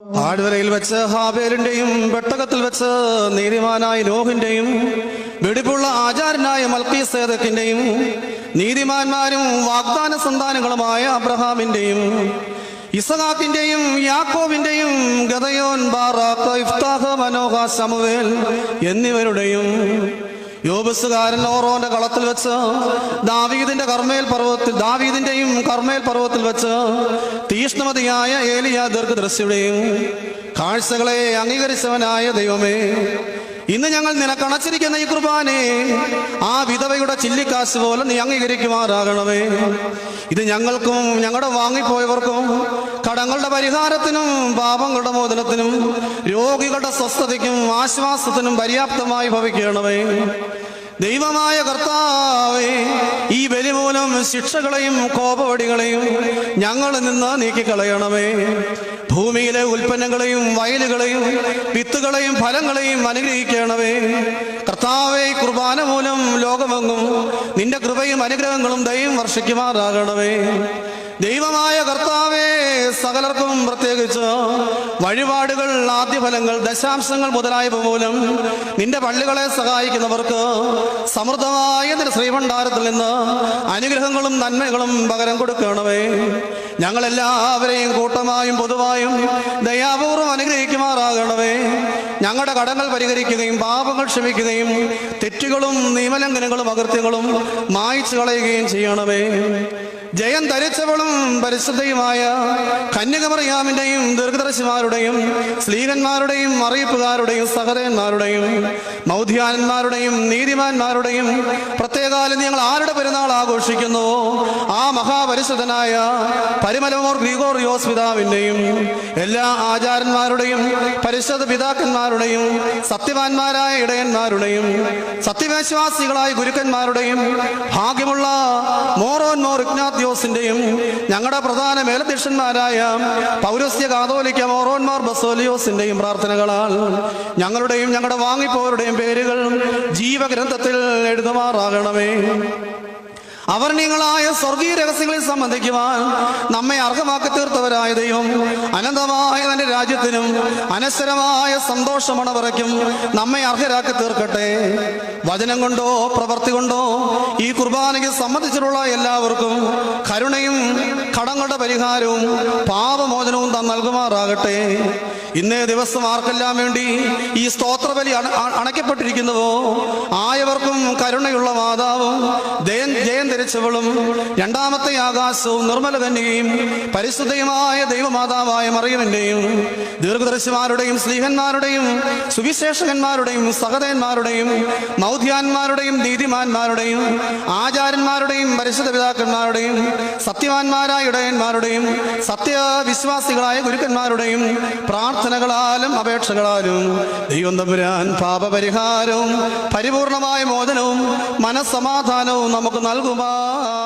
ആടുവരയിൽ വെച്ച് ഹാബേലിന്റെയും പെട്ടകത്തിൽ വെച്ച് നീതിമാനായ ലോഹിന്റെയും വെടിപ്പുള്ള ആചാരനായ മൽക്കി സേദക്കിന്റെയും നീതിമാന്മാരും വാഗ്ദാന സന്താനങ്ങളുമായ അബ്രഹാമിന്റെയും ഇസഹാക്കിന്റെയും യാക്കോവിന്റെയും ഗതയോൻ ബാറാഖ് ഇഫ്താഹ് മനോഹ സമുവേൽ എന്നിവരുടെയും യോബസുകാരൻ ഓറോന്റെ കളത്തിൽ വെച്ച് ദാവീദിന്റെ കർമ്മേൽ പർവത്തിൽ ദാവീദിന്റെയും കർമ്മേൽ പർവത്തിൽ വെച്ച് തീഷ്ണമതിയായ ഏലിയ ദീർഘദൃശ്യയുടെയും കാഴ്ചകളെ അംഗീകരിച്ചവനായ ദൈവമേ. ഇന്ന് ഞങ്ങൾ നിനക്കണച്ചിരിക്കുന്ന ഈ കുർബാനെ ആ വിധവയുടെ ചില്ലിക്കാശ് പോലെ നീ അംഗീകരിക്കുമാറാകണമേ. ഇത് ഞങ്ങൾക്കും ഞങ്ങളുടെ വാങ്ങിപ്പോയവർക്കും കടങ്ങളുടെ പരിഹാരത്തിനും പാപങ്ങളുടെ മോചനത്തിനും രോഗികളുടെ സ്വസ്ഥതയ്ക്കും ആശ്വാസത്തിനും പര്യാപ്തമായി ഭവിക്കണമേ. ദൈവമായ കർത്താവേ ഈ ബലി മൂലം ശിക്ഷകളെയും കോപവടികളെയും ഞങ്ങളിൽ നിന്ന് നീക്കിക്കളയണമേ. ഭൂമിയിലെ ഉൽപ്പന്നങ്ങളെയും വയലുകളെയും വിത്തുകളെയും ഫലങ്ങളെയും അനുഗ്രഹിക്കണമേ. കർത്താവെ കുർബാന മൂലം ലോകമെങ്ങും നിന്റെ കൃപയും അനുഗ്രഹങ്ങളും ദൈവം വർഷിക്കുമാറാകണമേ. ദൈവമായ കർത്താവേ സകലർക്കും പ്രത്യേകിച്ച് വഴിപാടുകൾ ആദ്യഫലങ്ങൾ ദശാംശങ്ങൾ മുതലായവ മൂലം നിന്റെ പള്ളികളെ സഹായിക്കുന്നവർക്ക് സമൃദ്ധമായ നിന്റെ ശ്രീഭണ്ഡാരത്തിൽ നിന്ന് അനുഗ്രഹങ്ങളും നന്മകളും പകരം കൊടുക്കണമേ. ഞങ്ങളെല്ലാവരെയും കൂട്ടമായും പൊതുവായും ദയാപൂർവം അനുഗ്രഹിക്കുമാറാകണമേ. ഞങ്ങളുടെ കടങ്ങൾ പരിഹരിക്കുകയും പാപങ്ങൾ ക്ഷമിക്കുകയും തെറ്റുകളും നിയമലംഘനങ്ങളും അകൃത്യങ്ങളും മായ്ച്ചു കളയുകയും ചെയ്യണമേ. ജയം ധരിച്ചവളും പരിശുദ്ധയുമായ കന്യകമറിയാമിന്റെയും ദീർഘദർശിമാരുടെയും സ്ലീഹന്മാരുടെയും അറിയിപ്പുകാരുടെയും സഹദയന്മാരുടെയും മൗധ്യാനന്മാരുടെയും നീതിമാന്മാരുടെയും പ്രത്യേകാലം ഞങ്ങൾ ആരുടെ പെരുന്നാൾ ആഘോഷിക്കുന്നു? ആ മഹാപരിശുദ്ധനായ പരിമലമോർ ഗ്രിഗോറിയോസ് പിതാവിന്റെയും എല്ലാ ആചാരന്മാരുടെയും പരിശുദ്ധ പിതാക്കന്മാരുടെയും സത്യവാന്മാരായ ഇടയന്മാരുടെയും സത്യവിശ്വാസികളായ ഗുരുക്കന്മാരുടെയും ഭാഗ്യമുള്ള മോറോൻ മോർ ഇഗ്നാത്യോസിന്റെയും ഞങ്ങളുടെ പ്രധാന മേലധ്യക്ഷന്മാരായ പൗരസ്യ കാതോലിക്ക മോറോന്മാർ ബസോലിയോസിന്റെയും പ്രാർത്ഥനകളാൽ ഞങ്ങളുടെയും ഞങ്ങളുടെ വാങ്ങിപ്പോരുടെയും പേരുകൾ ജീവഗ്രന്ഥത്തിൽ എഴുതുമാറാകണമേ. അവർണ്യങ്ങളായ സ്വർഗീയ രഹസ്യങ്ങളെ സംബന്ധിക്കുവാൻ നമ്മെ അർഹമാക്കി തീർത്തവരായ ദൈവം അനന്തമായ തന്റെ രാജ്യത്തിനും അനശ്വരമായ സന്തോഷമണവറയ്ക്കും നമ്മെ അർഹരാക്കി തീർക്കട്ടെ. വചനം കൊണ്ടോ പ്രവർത്തി കൊണ്ടോ ഈ കുർബാനയ്ക്ക് സംബന്ധിച്ചിട്ടുള്ള എല്ലാവർക്കും കരുണയും കടങ്ങളുടെ പരിഹാരവും പാപമോചനവും താൻ നൽകുമാറാകട്ടെ. ഇന്നേ ദിവസം ആർക്കെല്ലാം വേണ്ടി ഈ സ്തോത്രബലി അണയ്ക്കപ്പെട്ടിരിക്കുന്നുവോ ആയവർക്കും കരുണയുള്ള മാതാവും ജയൻ ജയം ധരിച്ചവളും രണ്ടാമത്തെ ആകാശവും നിർമ്മല തന്നെയും പരിശുദ്ധയുമായ ദൈവമാതാവായ മറിയമിന്റെയും ദീർഘദർശിമാരുടെയും സ്ലീഹന്മാരുടെയും സുവിശേഷകന്മാരുടെയും സഹതന്മാരുടെയും മൗധ്യാന്മാരുടെയും നീതിമാന്മാരുടെയും ആചാര്യന്മാരുടെയും പരിശുദ്ധ പിതാക്കന്മാരുടെയും സത്യവാന്മാരായ ഇടയന്മാരുടെയും സത്യവിശ്വാസികളായ ഗുരുക്കന്മാരുടെയും പ്രാർത്ഥനകളാലും അപേക്ഷകളാലും ദൈവം തമ്പുരാൻ പാപപരിഹാരവും പരിപൂർണമായ മോചനവും മനസ്സമാധാനവും നമുക്ക് നൽകുമാറ